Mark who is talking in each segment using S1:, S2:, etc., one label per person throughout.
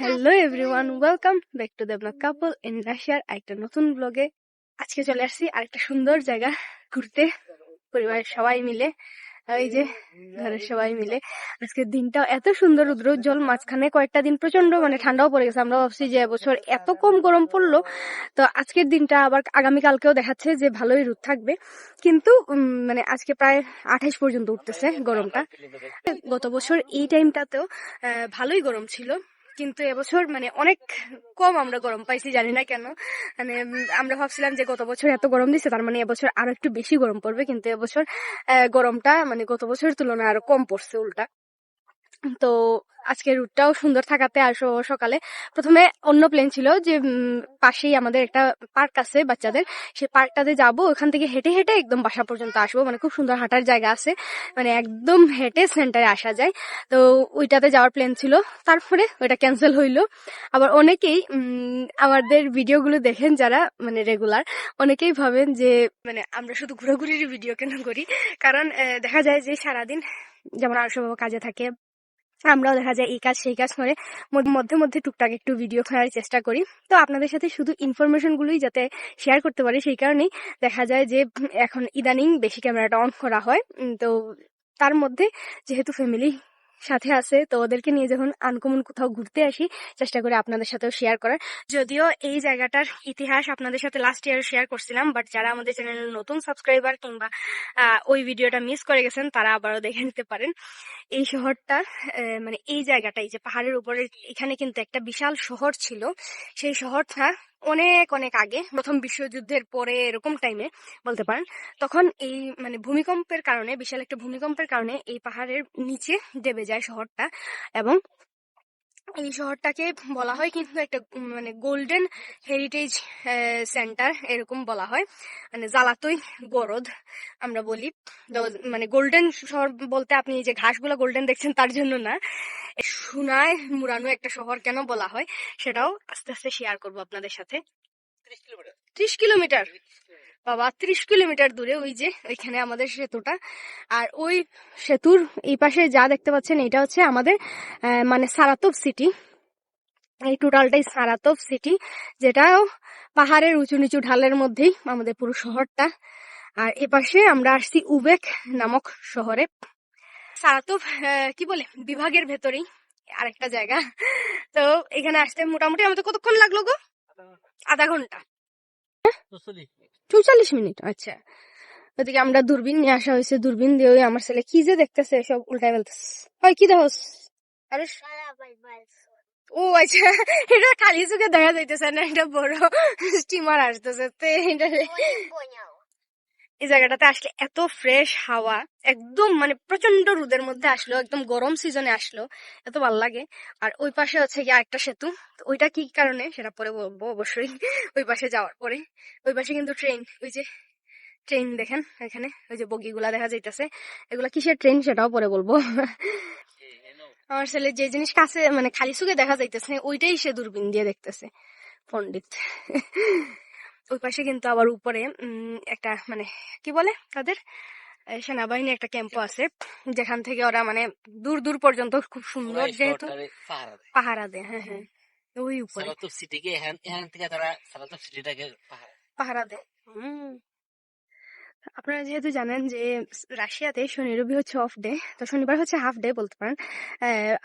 S1: Hello everyone welcome back to Debnath couple in রাশিয়ার একটা নতুন ব্লগে আজকে চলে আসছি আরেকটা সুন্দর জায়গা ঘুরতে পরিবারের সবাই মিলে। এই যে ঘরের সবাই মিলে। আজকের দিনটা এত সুন্দর উজ্জ্বল মাঝখানে কয়েকটা দিন প্রচণ্ড মানে ঠান্ডাও পড়ে গেছে। আমরা ভাবছি যে এবছর এত কম গরম পড়ল। তো আজকের দিনটা আবার আগামীকালকেও দেখাচ্ছে যে ভালোই রোদ থাকবে। কিন্তু মানে আজকে প্রায় আঠাইশ পর্যন্ত উঠতেছে গরমটা। গত বছর এই টাইমটাতেও ভালোই গরম ছিল। কিন্তু এবছর মানে অনেক কম আমরা গরম পাইছি, জানি না কেন। মানে আমরা ভাবছিলাম যে গত বছর এত গরম দিছে, তার মানে এবছর আরও একটু বেশি গরম পড়বে, কিন্তু এবছর গরমটা মানে গত বছরের তুলনায় আরও কম পড়ছে উল্টা। তো আজকে রুটটাও সুন্দর থাকাতে আসো সকালে প্রথমে অন্য প্লেন ছিল যে পাশেই আমাদের একটা পার্ক আছে বাচ্চাদের। সেই পার্কটাতে যাব, ওখান থেকে হেঁটে হেঁটে একদম বাসা পর্যন্ত আসব। মানে খুব সুন্দর হাঁটার জায়গা আছে। মানে একদম হেঁটে সেন্টারে আসা যায়। তো ওইটাতে যাওয়ার প্ল্যান ছিল। তারপরে ওইটা ক্যান্সেল হইল। আবার অনেকেই আমাদের ভিডিওগুলো দেখেন যারা মানে রেগুলার অনেকেই ভাবেন যে মানে আমরা শুধু ঘোরাঘুরির ভিডিও কেন করি? কারণ দেখা যায় যে সারাদিন যেমন আর কাজে থাকে আমরাও দেখা যায় এই কাজ, সেই কাজ করে মধ্যে মধ্যে টুকটাক একটু ভিডিও করার চেষ্টা করি। তো আপনাদের সাথে শুধু ইনফরমেশনগুলোই যাতে শেয়ার করতে পারি, সেই কারণেই দেখা যায় যে, এখন ইদানিং বেশি ক্যামেরাটা অন করা হয়। তো তার মধ্যে যেহেতু ফ্যামিলি সাথে আছে, তো ওদেরকে নিয়ে যখন আনকমন কোথাও ঘুরতে আসি, চেষ্টা করি আপনাদের সাথেও শেয়ার করার। যদিও এই জায়গাটার ইতিহাস আপনাদের সাথে লাস্ট ইয়ার শেয়ার করছিলাম বাট যারা আমাদের চ্যানেলের নতুন সাবস্ক্রাইবার কিংবা ওই ভিডিওটা মিস করে গেছেন, তারা আবারও দেখে নিতে পারেন। এই শহরটা মানে এই জায়গাটা, এই যে পাহাড়ের উপরে, এখানে কিন্তু একটা বিশাল শহর ছিল। সেই শহরটা অনেক অনেক আগে, প্রথম বিশ্বযুদ্ধের পরে এরকম টাইমে বলতে পারেন, তখন এই মানে ভূমিকম্পের কারণে, বিশাল একটা ভূমিকম্পের কারণে এই পাহাড়ের নিচে দেবে যায় শহরটা এবং এই শহরটাকে বলা হয় কিন্তু একটা মানে গোল্ডেন হেরিটেজ সেন্টার এরকম বলা হয়। মানে জ্বালাতই গরদ আমরা বলি। মানে গোল্ডেন শহর বলতে আপনি যে ঘাসগুলো গোল্ডেন দেখছেন তার জন্য না। সোনায় মুড়ানো একটা শহর কেন বলা হয় সেটাও আস্তে আস্তে শেয়ার করব আপনাদের সাথে। ত্রিশ কিলোমিটার? বাবা, ত্রিশ কিলোমিটার দূরে ওই যে, ওইখানে আমাদের সেতুটা। আর ওই সেতুর এই পাশে যা দেখতে পাচ্ছেন, এটা হচ্ছে আমাদের মানে সারাতপ সিটি। এই টোটালটাই সারাতপ সিটি, যেটাও পাহাড়ের উঁচু নিচু ঢালের মধ্যেই আমাদের পুরো শহরটা। আর এপাশে আমরা আসছি উবেক নামক শহরে। সারাতপ কি বলে, বিভাগের ভেতরেই আরেকটা জায়গা। তো এখানে আসতে মোটামুটি আমাদের কতক্ষণ লাগল গো? আধা ঘণ্টা। চৌচল্লিশ মিনিট। আচ্ছা। ওদিকে আমরা দূরবীন নিয়ে আসা হয়েছে দূরবীন দিয়ে ওই আমার ছেলে কি যে দেখতেছে সব উল্টাই ফেলতেছে হয় কি দেখোস? আরে ও আচ্ছা এটা খালি চোখে দেখা যাইতেছে না এটা বড় স্টিমার আসতেছে। তো এটা এই জায়গাটাতে আসলে এত ফ্রেশ হাওয়া, একদম মানে প্রচণ্ড রোদের মধ্যে আসলো একদম গরম সিজনে আসলো এত ভালো লাগে। আর ওই পাশে হচ্ছে গিয়ে একটা সেতু। ওইটা কি কারণে? সেটা পরে বলব অবশ্যই। ওই পাশে যাওয়ার পরে। ওই পাশে কিন্তু ট্রেন ওই যে ট্রেন দেখেন এখানে, ওই যে বগিগুলা দেখা যাইতেছে। এগুলা কিসের ট্রেন সেটাও পরে বলব। আমার ছেলে যে জিনিস কাছে মানে খালি চোখে দেখা যাইতেছে, ওইটাই সে দূরবীন দিয়ে দেখতেছে, পণ্ডিত। ওই পাশে কিন্তু আবার উপরে একটা মানে কি বলে তাদের? সেনাবাহিনী একটা ক্যাম্প আছে যেখান থেকে ওরা মানে দূর দূর পর্যন্ত খুব সুন্দর যেহেতু পাহারা দেয়। হ্যাঁ হ্যাঁ ওই উপরে।
S2: সিটিকে এখান থেকে তারা সিটিটাকে
S1: পাহারা দেয় হুম। আপনারা যেহেতু জানেন যে রাশিয়াতে শনি রবি হচ্ছে অফ ডে তো শনিবার হচ্ছে হাফ ডে বলতে পারেন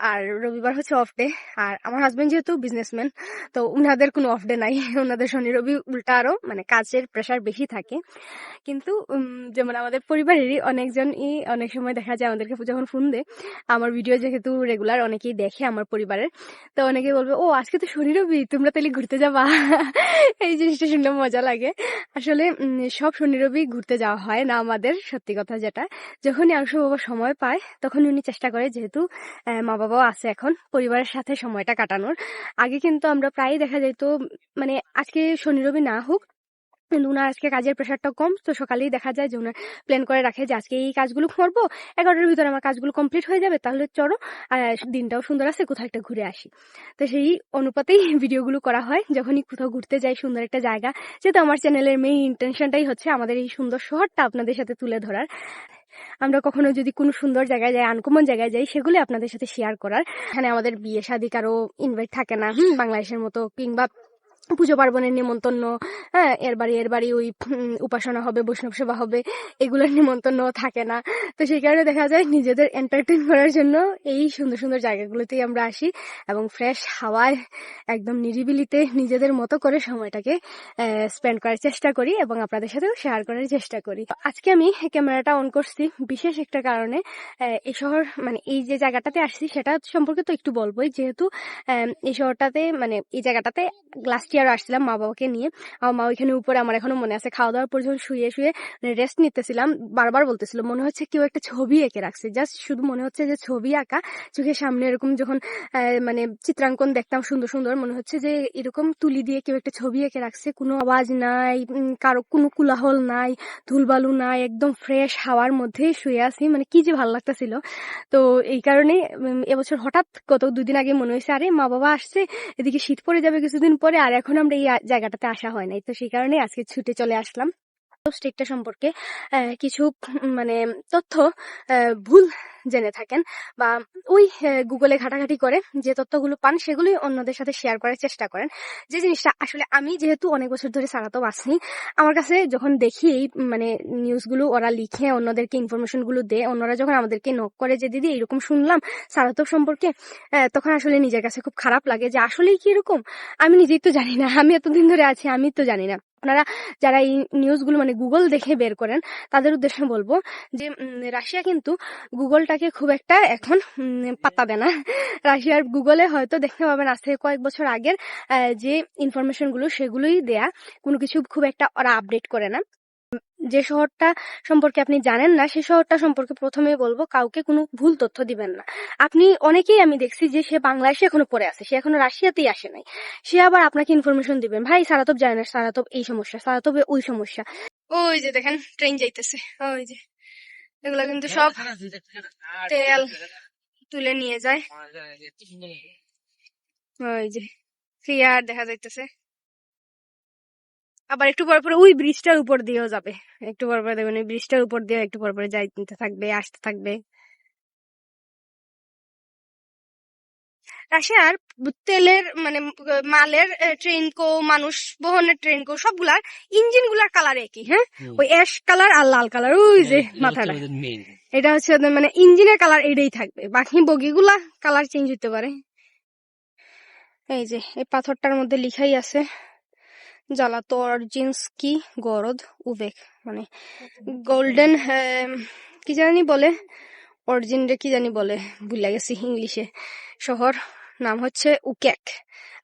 S1: আর রবিবার হচ্ছে অফ ডে আর আমার হাজবেন্ড যেহেতু বিজনেসম্যান তো উনাদের কোনো অফ ডে নাই ওনাদের শনি রবি উল্টা আরও মানে কাজের প্রেশার বেশি থাকে। কিন্তু যেমন আমাদের পরিবারেরই অনেকজনই অনেক সময় দেখা যায় আমাদেরকে যখন ফোন দেয়, আমার ভিডিও যেহেতু রেগুলার অনেকেই দেখে আমার পরিবারের, তো অনেকেই বলবে, ও, আজকে তো শনি রবি, তোমরা তাহলে ঘুরতে যাবা? এই জিনিসটা শুনলে মজা লাগে। আসলে সব শনি রবি ঘুরতে যাওয়া হয় না আমাদের, সত্যি কথা যেটা। যখনই অংশ বাবা সময় পায়, তখন উনি চেষ্টা করে যেহেতু মা বাবাও আছে এখন, পরিবারের সাথে সময়টা কাটানোর। আগে কিন্তু আমরা প্রায়ই দেখা যেত মানে আজকে শনি, রবি না হোক উনার আজকে কাজের প্রেশারটা কম, তো সকালেই দেখা যায় যে প্ল্যান করে রাখে যে আজকে এই কাজগুলো করব, এগারোটার ভিতরে আমার কাজগুলো কমপ্লিট হয়ে যাবে, তাহলে চলো দিনটাও সুন্দর আছে, কোথাও একটা ঘুরে আসি। তো সেই অনুপাতেই ভিডিওগুলো করা হয়, যখনই কোথাও ঘুরতে যাই সুন্দর একটা জায়গা, যেহেতু আমার চ্যানেলের মেইন ইন্টেনশনটাই হচ্ছে আমাদের এই সুন্দর শহরটা আপনাদের সাথে তুলে ধরার। আমরা কখনো যদি কোনো সুন্দর জায়গায় যাই আনকমন জায়গায় যাই সেগুলো আপনাদের সাথে শেয়ার করার। এখানে আমাদের বিয়ে শাদী কারও ইনভাইট থাকে না বাংলাদেশের মতো, কিংবা পুজো পার্বণের নিমন্ত্রণ হ্যাঁ এর বাড়ি এর বাড়ি ওই উপাসনা হবে, বৈষ্ণব সেবা হবে, এগুলোর নিমন্ত্রণ থাকে না। তো সেই কারণে দেখা যায় নিজেদের এন্টারটেন করার জন্য এই সুন্দর সুন্দর জায়গাগুলোতেই আমরা আসি এবং ফ্রেশ হাওয়ায় একদম নিরিবিলিতে নিজেদের মতো করে সময়টাকে স্পেন্ড করার চেষ্টা করি এবং আপনাদের সাথেও শেয়ার করার চেষ্টা করি। আজকে আমি ক্যামেরাটা অন করছি বিশেষ একটা কারণে এই শহর মানে এই যে জায়গাটাতে আসছি সেটা সম্পর্কে তো একটু বলবোই। যেহেতু এই শহরটাতে মানে এই জায়গাটাতে লাস্ট ইয়ার আসছিলাম মা বাবাকে নিয়ে। আমার মা ওইখানে উপরে, আমার এখনও মনে আছে। খাওয়া দাওয়ার পর যখন শুয়ে শুয়ে রেস্ট নিতেছিলাম। বারবার বলতেছিল, মনে হচ্ছে কেউ একটা ছবি এঁকে রাখছে। জাস্ট শুধু মনে হচ্ছে যে ছবি আঁকা, চোখের সামনে এরকম যখন মানে চিত্রাঙ্কন দেখতাম সুন্দর সুন্দর, মনে হচ্ছে যে এরকম তুলি দিয়ে কেউ একটা ছবি এঁকে রাখছে। কোনো আওয়াজ নাই কারও কোনো কুলাহল নাই, ধুলবালু নাই, একদম ফ্রেশ হাওয়ার মধ্যে শুয়ে আছি। মানে কি যে ভালো লাগতেছিল। তো এই কারণে এবছর হঠাৎ গত দুদিন আগে মনে হয়েছে, আরে মা বাবা আসছে, এদিকে শীত পড়ে যাবে কিছুদিন পরে, আর এখন আমরা এই জায়গাটাতে আসা হয় নাই। তো সেই কারণে আজকে ছুটে চলে আসলাম। স্টেটটা সম্পর্কে কিছু মানে তথ্য ভুল জেনে থাকেন বা ওই গুগলে ঘাটাঘাটি করে যে তথ্যগুলো পান সেগুলোই অন্যদের সাথে শেয়ার করার চেষ্টা করেন। যে জিনিসটা আসলে আমি যেহেতু অনেক বছর ধরে সারাতো আসনি, আমার কাছে যখন দেখি এই মানে নিউজগুলো ওরা লিখে অন্যদেরকে ইনফরমেশনগুলো দেয়, অন্যরা যখন আমাদেরকে নক করে যে, দিদি, এরকম শুনলাম সারাতো সম্পর্কে তখন আসলে নিজের কাছে খুব খারাপ লাগে যে, আসলেই কি এরকম? আমি নিজেই তো জানি না, আমি এতদিন ধরে আছি, আমি তো জানি না। আপনারা যারা এই নিউজগুলো মানে গুগল দেখে বের করেন, তাদের উদ্দেশ্যে বলব যে রাশিয়া কিন্তু গুগলটাকে খুব একটা এখন পাতাবে না। রাশিয়ার গুগলে হয়তো দেখতে পাবেন আজ থেকে কয়েক বছর আগের যে ইনফরমেশনগুলো সেগুলোই দেয়া, কোনো কিছু খুব একটা ওরা আপডেট করে না। যে শহরটা সম্পর্কে আপনি জানেন না সেই শহরটা সম্পর্কে প্রথমে বলব, কাউকে কোনো ভুল তথ্য দিবেন না। আপনি অনেকেই আমি দেখছি যে সে বাংলাদেশে এখনও পড়ে আছে, সে এখনও রাশিয়াতেই আসে নাই। সে আবার আপনাকে ইনফরমেশন দিবেন, ভাই সারাতব জানে না সারাতব এই সমস্যা সারাতবে ওই সমস্যা। ওই যে দেখেন ট্রেন যাইতেছে, ওই যে। এগুলা কিন্তু সব তেল তুলে নিয়ে যায়। ওই যে ক্লিয়ার দেখা যাইতেছে। আবার একটু পর পরে ওই ব্রিজটার উপর দিয়েও যাবে। একটু পর পরে দেখবেন ওই ব্রিজটার উপর দিয়েও একটু পর পরে যাইতে থাকবে আসতে থাকবে। রাশিয়ার তেলের মানে মালের ট্রেন কো মানুষ বহনের ট্রেন কো সবগুলার ইঞ্জিনগুলার কালার একই হ্যাঁ? ওই অ্যাশ কালার আর লাল কালার ওই যে মাথাটা। এটা হচ্ছে মানে ইঞ্জিনের কালার এটাই থাকবে। বাকি বগিগুলা কালার চেঞ্জ হতে পারে। এই যে এই পাথরটার মধ্যে লিখাই আছে। জালাতোরজিনস্কি গরদ? উবেক মানে গোল্ডেন কি জানি বলে? অরিজিন রে কি জানি বলে? ভুলে গেছি ইংলিশে। শহর নাম হচ্ছে উকেক।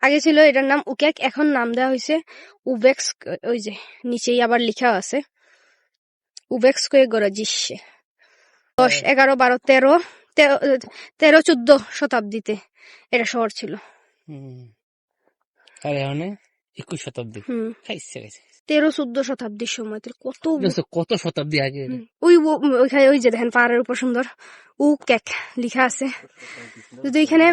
S1: আগে ছিল এটার নাম উকেক এখন নাম দেওয়া হয়েছে উবেক্স ওই যে নিচেই আবার লিখা আছে। উবেক্স উবেক্সকয়ে গরজিসে দশ এগারো বারো তেরো তেরো চোদ্দ শতাব্দীতে এটা শহর ছিল।
S2: আর একুশ শতাব্দী।
S1: হুম।
S2: খাইছে খাইছে
S1: তেরো চোদ্দ শতাব্দীর সময় কত
S2: কত শতাব্দী আগে?
S1: ওই ওইখানে ওই যে দেখেন পাহাড়ের উপর সুন্দর। উ কেক লিখা আছে। যদি এখানে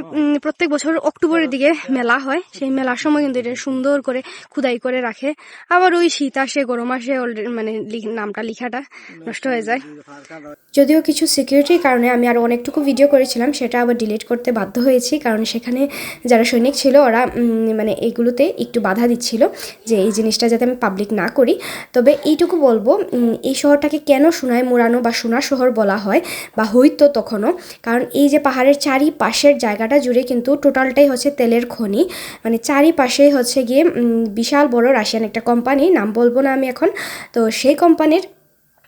S1: প্রত্যেক বছর অক্টোবরের দিকে মেলা হয়, সেই মেলার সময় কিন্তু এটা সুন্দর করে খুদাই করে রাখে। আবার ওই শীত আসে, গরম আসে মানে নামটা লিখাটা নষ্ট হয়ে যায়।
S3: যদিও কিছু সিকিউরিটির কারণে আমি আরও অনেকটুকু ভিডিও করেছিলাম, সেটা আবার ডিলিট করতে বাধ্য হয়েছি। কারণ সেখানে যারা সৈনিক ছিল, ওরা মানে এগুলোতে একটু বাধা দিচ্ছিল যে এই জিনিসটা যাতে আমি পাবলিক না করি। তবে এইটুকু বলব এই শহরটাকে কেন সোনায় মোড়ানো বা সোনার শহর বলা হয় বা হইতো তখনও। কারণ এই যে পাহাড়ের চারিপাশের জায়গাটা জুড়ে কিন্তু টোটালটাই হচ্ছে তেলের খনি। মানে চারিপাশেই হচ্ছে গিয়ে বিশাল বড় রাশিয়ান একটা কোম্পানি নাম বলব না আমি এখন। তো সেই কোম্পানির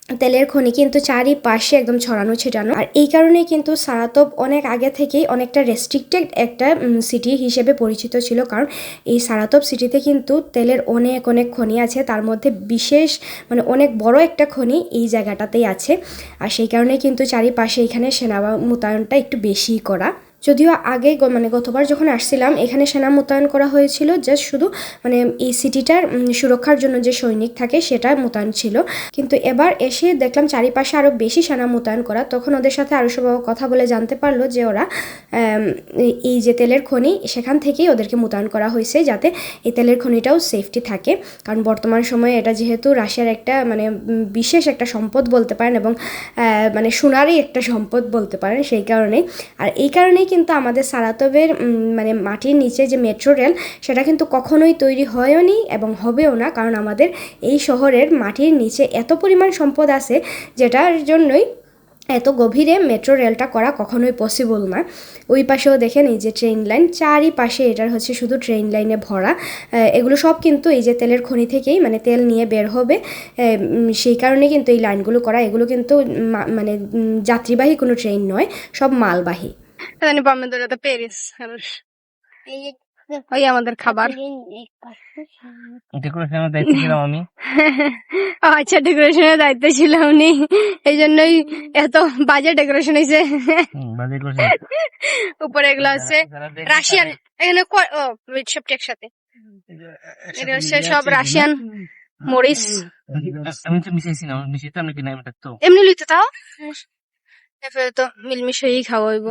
S3: তেলের খনি কিন্তু চারিপাশে একদম ছড়ানো ছিটানো। আর এই কারণে কিন্তু সারাতব অনেক আগে থেকেই অনেকটা রেস্ট্রিক্টেড একটা সিটি হিসেবে পরিচিত ছিল। কারণ এই সারাতব সিটিতে কিন্তু তেলের অনেক অনেক খনি আছে। তার মধ্যে বিশেষ মানে অনেক বড় একটা খনি এই জায়গাটাতেই আছে। আর সেই কারণে কিন্তু চারিপাশে এখানে সেনা মোতায়েনটা একটু বেশি করা।
S1: যদিও আগে মানে গতবার যখন আসছিলাম, এখানে সেনা মোতায়েন করা হয়েছিল জাস্ট শুধু মানে এই সিটিটার সুরক্ষার জন্য যে সৈনিক থাকে সেটা মোতায়েন ছিল। কিন্তু এবার এসে দেখলাম চারিপাশে আরও বেশি সেনা মোতায়েন করা। তখন ওদের সাথে আরও সব কথা বলে জানতে পারল যে ওরা এই- যে তেলের খনি, সেখান থেকেই ওদেরকে মোতায়েন করা হয়েছে যাতে এই তেলের খনিটাও সেফটি থাকে। কারণ বর্তমান সময়ে এটা যেহেতু রাশিয়ার একটা মানে বিশেষ একটা সম্পদ বলতে পারেন এবং মানে সোনারই একটা সম্পদ বলতে পারেন সেই কারণেই আর এই কারণেই কিন্তু আমাদের সারাতবের মানে মাটির নিচে যে মেট্রো রেল, সেটা কিন্তু কখনোই তৈরি হয়ওনি এবং হবেও না। কারণ আমাদের এই শহরের মাটির নিচে এত পরিমাণ সম্পদ আছে, যেটার জন্যই এত গভীরে মেট্রো রেলটা করা কখনোই পসিবল না। ওই পাশেও দেখেন এই যে ট্রেন লাইন চারিপাশে এটার হচ্ছে শুধু ট্রেন লাইনে ভরা। এগুলো সব কিন্তু এই যে তেলের খনি থেকেই মানে তেল নিয়ে বের হবে। সেই কারণে কিন্তু এই লাইনগুলো করা। এগুলো কিন্তু মানে যাত্রীবাহী কোনো ট্রেন নয়, সব মালবাহী।
S4: জানি পামেন তো এটা প্যারিস ওই আমাদের খাবার।
S2: ডেকোরেশনের দায়িত্ব ছিলাম আমি।
S4: আচ্ছা ডেকোরেশনের দায়িত্ব ছিল উনি এই জন্যই এত বাজে ডেকোরেশন হয়েছে উপরে এগুলো আছে রাশিয়ান এখানে সবটি একসাথে। এটা হচ্ছে সব রাশিয়ান মরিচ
S2: আমি তো মিশাইছি না মিশাইতে আমি কিনা এটা তো
S4: এমনি লইতে তাও এরপরে তো মিলমিশেই খাওয়া হইব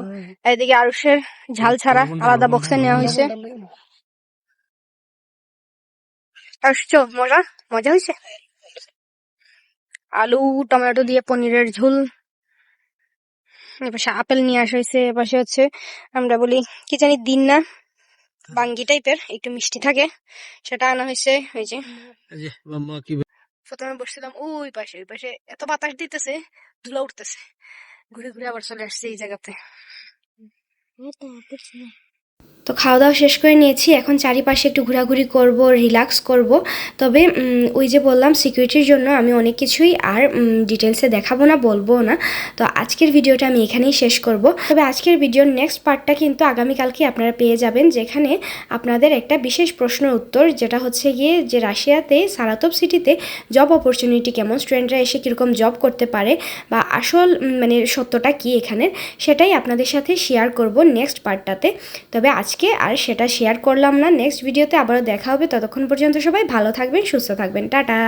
S4: এদিকে আরুষের ঝাল ছাড়া আলাদা বক্সে নেওয়া হয়েছে আসছো মজা? মজা হয়েছে আলু টমেটো দিয়ে পনিরের ঝোল। এপাশে আপেল নিয়ে আসা হয়েছে এপাশে হচ্ছে আমরা বলি কি জানি দিন না? বাঙ্গি টাইপের একটু মিষ্টি থাকে। সেটা আনা হয়েছে ওই যে। প্রথমে বসছিলাম ওই পাশে ওই পাশে এত বাতাস দিতেছে ধুলা উঠতেছে। ঘুরে ঘুরে আবার চলে আসছে এই জায়গাতে।
S1: তো খাওয়া দাওয়া শেষ করে নিয়েছি। এখন চারিপাশে একটু ঘোরাঘুরি করব রিল্যাক্স করব। তবে ওই যে বললাম সিকিউরিটির জন্য আমি অনেক কিছুই আর ডিটেলসে দেখাবো না, বলব না। তো আজকের ভিডিওটা আমি এখানেই শেষ করব। তবে আজকের ভিডিওর নেক্সট পার্টটা কিন্তু আগামীকালকে আপনারা পেয়ে যাবেন, যেখানে আপনাদের একটা বিশেষ প্রশ্নের উত্তর, যেটা হচ্ছে গিয়ে যে রাশিয়াতে, সারাতপ সিটিতে জব অপরচুনিটি কেমন স্টুডেন্টরা এসে কীরকম জব করতে পারে, বা আসল মানে সত্যটা কি এখানের, সেটাই আপনাদের সাথে শেয়ার করব নেক্সট পার্টটাতে তবে আজকে আর সেটা শেয়ার করলাম না। নেক্সট ভিডিওতে আবারও দেখা হবে। ততক্ষণ পর্যন্ত সবাই ভালো থাকবেন, সুস্থ থাকবেন। টাটা!